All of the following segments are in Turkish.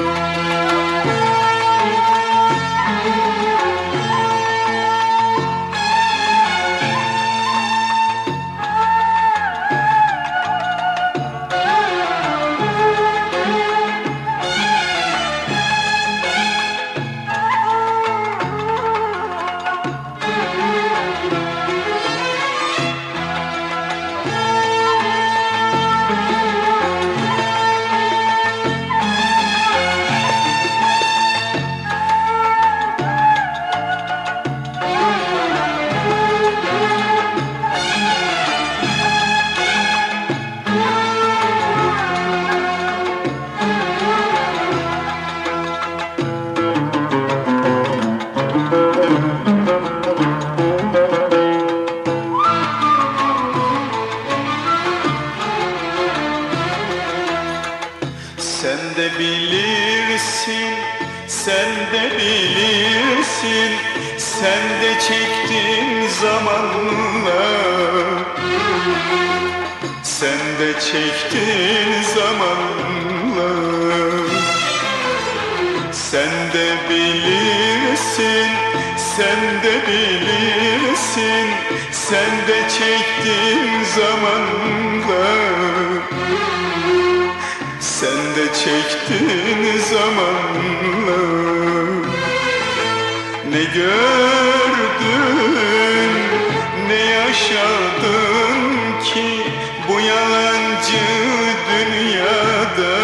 Bye. Sen de bilirsin, sen de bilirsin. Sen de çektin zamanla Sen de çektin zamanla Sen de bilirsin, sen de bilirsin. Sen de çektin zamanla çektin zamanla? Ne gördün ne yaşadın ki Bu yalancı dünyada?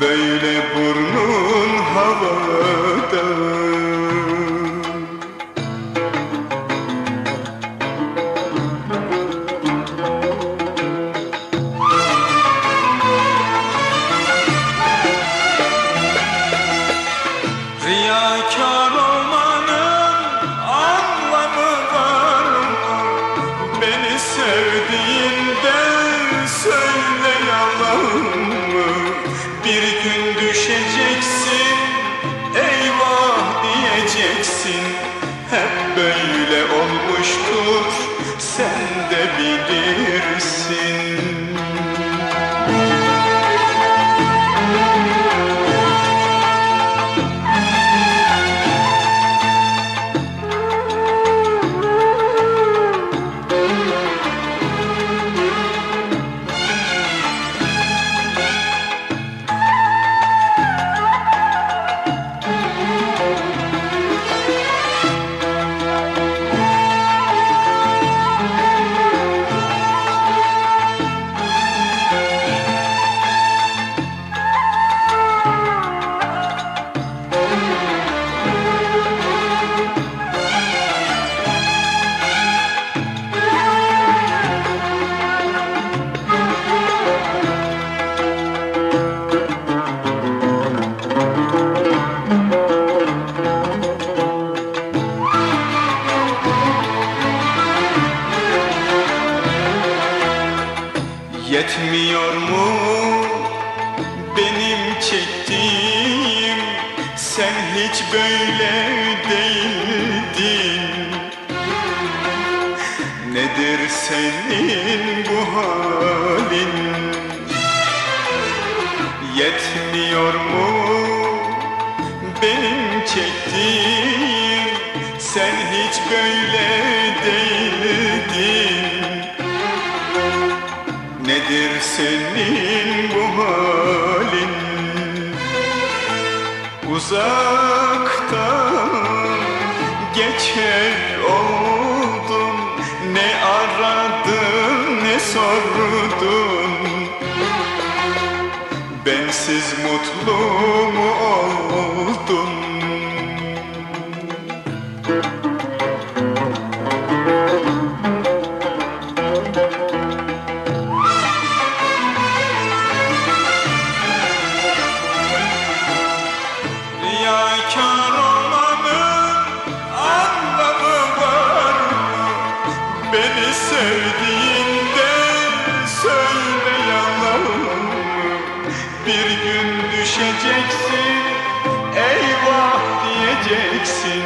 Böyle burnun Bir gün düşeceksin, eyvah diyeceksin. Hep böyle olmuştur, sen de bilirsin Yetmiyor mu benim çektiğim? Sen hiç böyle değildin. Nedir senin bu halin? Yetmiyor mu benim çektiğim Uzaktan geçer oldum. Ne aradın ne sordun? Bensiz mutlu mu oldun sevdiğinde söyle yalan mı? Bir gün düşeceksin, eyvah diyeceksin.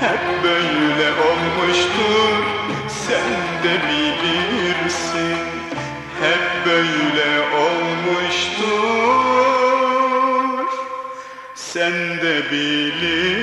Hep böyle olmuştur, sen de bilirsin. Hep böyle olmuştur sen de bilirsin